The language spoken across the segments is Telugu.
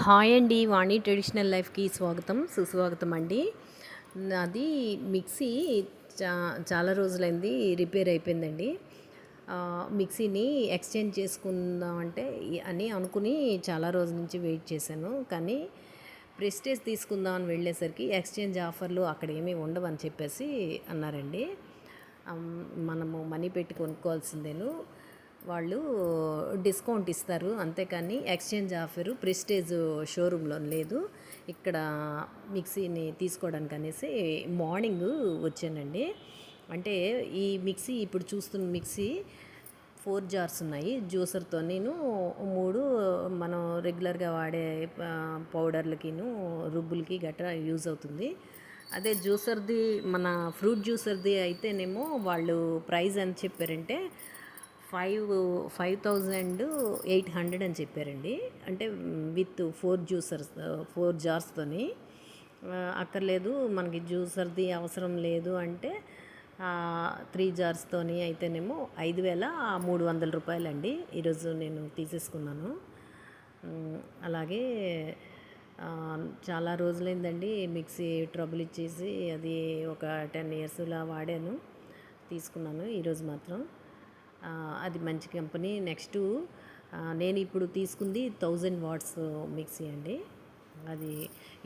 హాయ్ అండి వాణి ట్రెడిషనల్ లైఫ్కి స్వాగతం సుస్వాగతం అండి నాది మిక్సీ చా చాలా రోజులైంది రిపేర్ అయిపోయిందండి. మిక్సీని ఎక్స్చేంజ్ చేసుకుందాం అంటే అని అనుకుని చాలా రోజుల నుంచి వెయిట్ చేశాను. కానీ ప్రెస్టేజ్ తీసుకుందాం అని వెళ్ళేసరికి ఎక్స్చేంజ్ ఆఫర్లు అక్కడ ఏమీ ఉండవని చెప్పేసి అన్నారండి. మనము మనీ పెట్టి కొనుక్కోవాల్సిందేను. వాళ్ళు డిస్కౌంట్ ఇస్తారు. అంతేకాని ఎక్స్చేంజ్ ఆఫర్ ప్రెస్టేజ్ షోరూంలో లేదు. ఇక్కడ మిక్సీని తీసుకోవడానికి అనేసి మార్నింగ్ వచ్చానండి. అంటే ఈ మిక్సీ ఇప్పుడు చూస్తున్న మిక్సీ ఫోర్ జార్స్ ఉన్నాయి. జ్యూసర్తో నేను మూడు మనం రెగ్యులర్గా వాడే పౌడర్లకిను రుబ్బులకి గట్రా యూజ్ అవుతుంది. అదే జ్యూసర్ది మన ఫ్రూట్ జ్యూసర్ది అయితేనేమో వాళ్ళు ప్రైస్ ఎంత చెప్పారంటే five five thousand eight hundred అని చెప్పారండి. అంటే విత్ ఫోర్ జ్యూసర్స్ ఫోర్ జార్స్తోని అక్కర్లేదు మనకి జ్యూసర్ది అవసరం లేదు అంటే త్రీ జార్స్తోని అయితేనేమో ఐదు వేల మూడు వందల రూపాయలండి. ఈరోజు నేను తీసేసుకున్నాను. అలాగే చాలా రోజులైందండి మిక్సీ ట్రబుల్ ఇచ్చేసి అది ఒక టెన్ ఇయర్స్లా వాడాను తీసుకున్నాను ఈరోజు మాత్రం. అది మంచి కంపెనీ. నెక్స్ట్ నేను ఇప్పుడు తీసుకుంది థౌజండ్ వాట్స్ మిక్సీ అండి. అది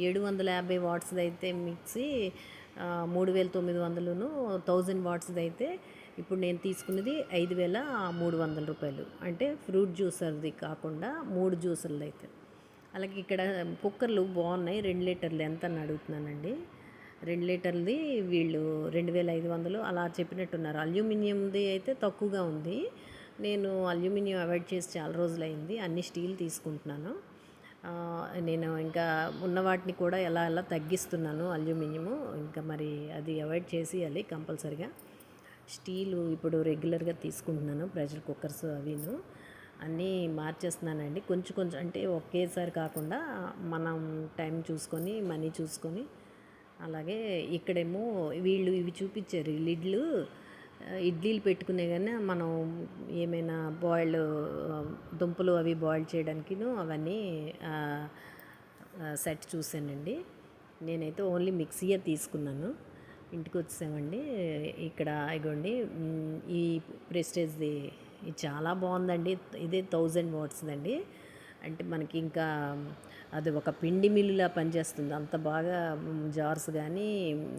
ఏడు వందల యాభై వాట్స్ది అయితే మిక్సీ మూడు వేల తొమ్మిది వందలును థౌజండ్ వాట్స్ది అయితే ఇప్పుడు నేను తీసుకున్నది ఐదు వేల మూడు వందల రూపాయలు. అంటే ఫ్రూట్ జ్యూసర్ది కాకుండా మూడు జ్యూసర్లు అయితే అలాగే ఇక్కడ కుక్కర్లు బాగున్నాయి రెండు లీటర్లు ఎంత అని అడుగుతున్నానండి. రెండు లీటర్లది వీళ్ళు రెండు వేల ఐదు వందలు అలా చెప్పినట్టున్నారు. అల్యూమినియంది అయితే తక్కువగా ఉంది. నేను అల్యూమినియం అవాయిడ్ చేసి చాలా రోజులైంది. అన్ని స్టీల్ తీసుకుంటున్నాను. నేను ఇంకా ఉన్న వాటిని కూడా ఎలా ఎలా తగ్గిస్తున్నాను అల్యూమినియము ఇంకా మరి అది అవాయిడ్ చేసేయాలి కంపల్సరిగా. స్టీలు ఇప్పుడు రెగ్యులర్గా తీసుకుంటున్నాను ప్రెషర్ కుక్కర్స్ అవిను. అన్నీ మార్చేస్తున్నానండి. కొంచెం కొంచెం అంటే ఒకేసారి కాకుండా మనం టైం చూసుకొని మనీ చూసుకొని అలాగే ఇక్కడేమో వీళ్ళు ఇవి చూపించారు. లిడ్లు ఇడ్లీలు పెట్టుకునే కానీ మనం ఏమైనా బాయిల్డ్ దుంపలు అవి బాయిల్ చేయడానికిను అవన్నీ సెట్ చూశానండి. నేనైతే ఓన్లీ మిక్సీయే తీసుకున్నాను. ఇంటికి వచ్చామండి ఇక్కడ ఇగోండి ఈ ప్రెస్టేజ్ది ఇది చాలా బాగుందండి. ఇదే థౌజండ్ వాట్స్దండి అంటే మనకి ఇంకా అది ఒక పిండి మిల్లులా పనిచేస్తుంది. అంత బాగా జార్స్ కానీ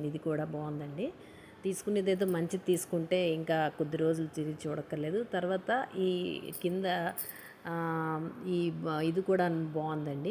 ఇది కూడా బాగుందండి. తీసుకునేది ఏదో మంచిది తీసుకుంటే ఇంకా కొద్ది రోజులు తిరిగి చూడక్కర్లేదు. తర్వాత ఈ కింద ఈ ఇది కూడా బాగుందండి.